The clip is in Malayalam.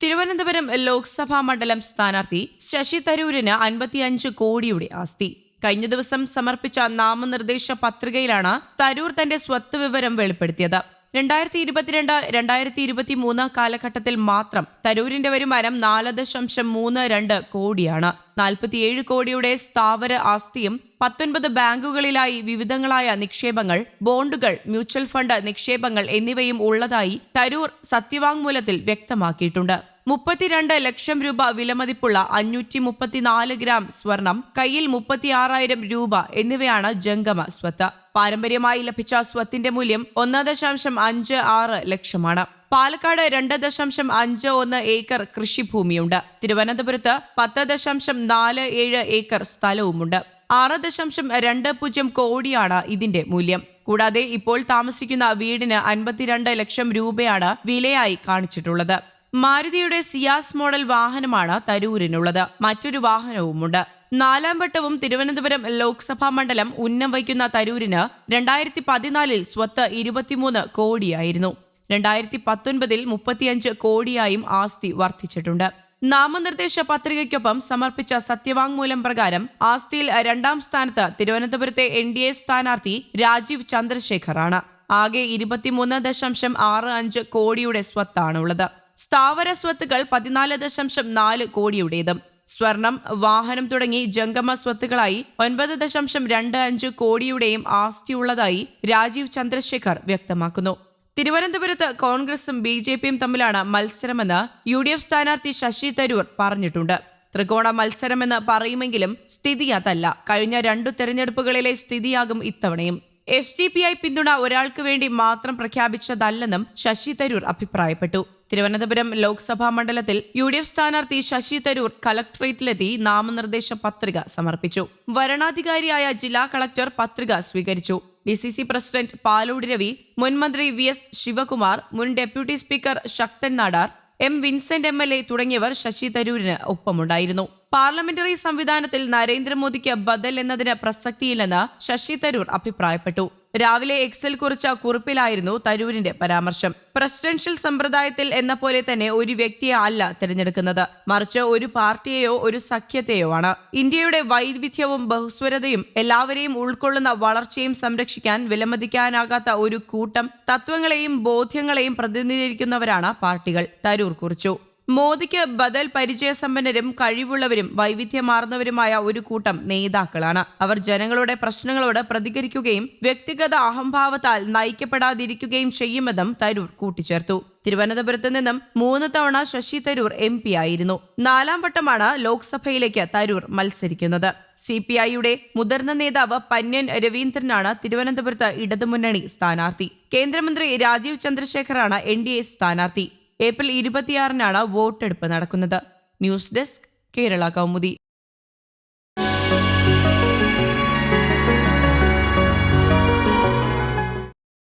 തിരുവനന്തപുരം ലോക്സഭാ മണ്ഡലം സ്ഥാനാർത്ഥി ശശി തരൂരിന് അൻപത്തിയഞ്ച് കോടിയുടെ ആസ്തി. കഴിഞ്ഞ ദിവസം സമർപ്പിച്ച നാമനിർദ്ദേശ പത്രികയിലാണ് തരൂർ തന്റെ സ്വത്ത് വിവരം വെളിപ്പെടുത്തിയത്. രണ്ടായിരത്തി ഇരുപത്തിരണ്ട് രണ്ടായിരത്തി ഇരുപത്തി മൂന്ന് കാലഘട്ടത്തിൽ മാത്രം തരൂരിന്റെ വരുമാനം നാല് ദശാംശം മൂന്ന് രണ്ട് കോടിയാണ്. നാൽപ്പത്തിയേഴ് കോടിയുടെ സ്ഥാവര ആസ്തിയും പത്തൊൻപത് ബാങ്കുകളിലായി വിവിധങ്ങളായ നിക്ഷേപങ്ങൾ ബോണ്ടുകൾ മ്യൂച്വൽ ഫണ്ട് നിക്ഷേപങ്ങൾ എന്നിവയും ഉള്ളതായി തരൂർ സത്യവാങ്മൂലത്തിൽ വ്യക്തമാക്കിയിട്ടുണ്ട്. മുപ്പത്തിരണ്ട് ലക്ഷം രൂപ വിലമതിപ്പുള്ള അഞ്ഞൂറ്റി മുപ്പത്തിനാല് ഗ്രാം സ്വർണം കയ്യിൽ മുപ്പത്തിയാറായിരം രൂപ എന്നിവയാണ് ജംഗമ സ്വത്ത്. പാരമ്പര്യമായി ലഭിച്ച സ്വത്തിന്റെ മൂല്യം ഒന്ന് ദശാംശം അഞ്ച് ആറ് ലക്ഷമാണ്. പാലക്കാട് രണ്ട് ദശാംശം അഞ്ച് ഒന്ന് ഏക്കർ കൃഷിഭൂമിയുണ്ട്. തിരുവനന്തപുരത്ത് പത്ത് ദശാംശം നാല് ഏഴ് ഏക്കർ സ്ഥലവുമുണ്ട്. ആറ് ദശാംശം രണ്ട് പൂജ്യം കോടിയാണ് ഇതിന്റെ മൂല്യം. കൂടാതെ ഇപ്പോൾ താമസിക്കുന്ന വീടിന് അൻപത്തിരണ്ട് ലക്ഷം രൂപയാണ് വിലയായി കാണിച്ചിട്ടുള്ളത്. മാരുതിയുടെ സിയാസ് മോഡൽ വാഹനമാണ് തരൂരിനുള്ളത്. മറ്റൊരു വാഹനവുമുണ്ട്. നാലാം വട്ടവും തിരുവനന്തപുരം ലോക്സഭാ മണ്ഡലം ഉന്നം വയ്ക്കുന്ന തരൂരിന് രണ്ടായിരത്തി പതിനാലിൽ സ്വത്ത് ഇരുപത്തിമൂന്ന് കോടിയായിരുന്നു. രണ്ടായിരത്തി പത്തൊൻപതിൽ മുപ്പത്തിയഞ്ച് കോടിയായും ആസ്തി വർദ്ധിച്ചിട്ടുണ്ട്. നാമനിർദ്ദേശ പത്രികയ്ക്കൊപ്പം സമർപ്പിച്ച സത്യവാങ്മൂലം പ്രകാരം ആസ്തിയിൽ രണ്ടാം സ്ഥാനത്ത് തിരുവനന്തപുരത്തെ എൻ ഡി എ സ്ഥാനാർത്ഥി രാജീവ് ചന്ദ്രശേഖറാണ്. ആകെ ഇരുപത്തിമൂന്ന് ദശാംശം ആറ് അഞ്ച് കോടിയുടെ സ്വത്താണുള്ളത്. സ്ഥാവര സ്വത്തുകൾ പതിനാല് ദശാംശം നാല് കോടിയുടേതും. സ്വർണം വാഹനം തുടങ്ങി ജംഗമ സ്വത്തുക്കളായി ഒൻപത് ദശാംശം രണ്ട് അഞ്ച് കോടിയുടെയും ആസ്തിയുള്ളതായി രാജീവ് ചന്ദ്രശേഖർ വ്യക്തമാക്കുന്നു. തിരുവനന്തപുരത്ത് കോൺഗ്രസും ബി ജെ പിയും തമ്മിലാണ് മത്സരമെന്ന് യു ഡി എഫ് സ്ഥാനാർത്ഥി ശശി തരൂർ പറഞ്ഞിട്ടുണ്ട്. ത്രികോണ മത്സരമെന്ന് പറയുമെങ്കിലും സ്ഥിതി അതല്ല. കഴിഞ്ഞ രണ്ടു തെരഞ്ഞെടുപ്പുകളിലെ സ്ഥിതിയാകും ഇത്തവണയും. എസ് ഡി പി ഐ പിന്തുണ ഒരാൾക്ക് വേണ്ടി മാത്രം പ്രഖ്യാപിച്ചതല്ലെന്നും ശശി തരൂർ അഭിപ്രായപ്പെട്ടു. തിരുവനന്തപുരം ലോക്സഭാ മണ്ഡലത്തിൽ യു ഡി എഫ് സ്ഥാനാർത്ഥി ശശി തരൂർ കലക്ടറേറ്റിലെത്തി നാമനിർദ്ദേശ പത്രിക സമർപ്പിച്ചു. വരണാധികാരിയായ ജില്ലാ കളക്ടർ പത്രിക സ്വീകരിച്ചു. D C C president Palode Ravi മുൻമന്ത്രി വി എസ് ശിവകുമാർ മുൻ deputy speaker Sakthan Nadar M Vincent M L A തുടങ്ങിയവർ ശശി തരൂരിന് ഒപ്പമുണ്ടായിരുന്നു. പാർലമെന്ററി സംവിധാനത്തിൽ നരേന്ദ്രമോദിക്ക് ബദൽ എന്നതിന് പ്രസക്തിയില്ലെന്ന് ശശി തരൂർ അഭിപ്രായപ്പെട്ടു. രാവിലെ എക്സിൽ കുറിച്ച കുറിപ്പിലായിരുന്നു തരൂരിന്റെ പരാമർശം. പ്രസിഡൻഷ്യൽ സമ്പ്രദായത്തിൽ എന്ന പോലെ തന്നെ ഒരു വ്യക്തിയെ അല്ല തിരഞ്ഞെടുക്കുന്നത്. മറിച്ച് ഒരു പാർട്ടിയെയോ ഒരു സഖ്യത്തെയോ ആണ്. ഇന്ത്യയുടെ വൈവിധ്യവും ബഹുസ്വരതയും എല്ലാവരെയും ഉൾക്കൊള്ളുന്ന വളർച്ചയും സംരക്ഷിക്കാൻ വിലമതിക്കാനാകാത്ത ഒരു കൂട്ടം തത്വങ്ങളെയും ബോധ്യങ്ങളെയും പ്രതിനിധീകരിക്കുന്നവരാണ് പാർട്ടികൾ തരൂർ കുറിച്ചു. മോദിക്ക് ബദൽ പരിചയസമ്പന്നരും കഴിവുള്ളവരും വൈവിധ്യമാർന്നവരുമായ ഒരു കൂട്ടം നേതാക്കളാണ്. അവർ ജനങ്ങളുടെ പ്രശ്നങ്ങളോട് പ്രതികരിക്കുകയും വ്യക്തിഗത അഹംഭാവത്താൽ നയിക്കപ്പെടാതിരിക്കുകയും ചെയ്യുമെന്നും തരൂർ കൂട്ടിച്ചേർത്തു. തിരുവനന്തപുരത്ത് നിന്നും മൂന്ന് തവണ ശശി തരൂർ എം പി ആയിരുന്നു. നാലാം വട്ടമാണ് ലോക്സഭയിലേക്ക് തരൂർ മത്സരിക്കുന്നത്. സി പി ഐയുടെ മുതിർന്ന നേതാവ് പന്യൻ രവീന്ദ്രനാണ് തിരുവനന്തപുരത്ത് ഇടതുമുന്നണി സ്ഥാനാർത്ഥി. കേന്ദ്രമന്ത്രി രാജീവ് ചന്ദ്രശേഖറാണ് എൻ ഡി എ സ്ഥാനാർത്ഥി. ഏപ്രിൽ ഇരുപത്തിയാറിനാണ് വോട്ടെടുപ്പ് നടക്കുന്നത്. News desk Kerala Kaumudi.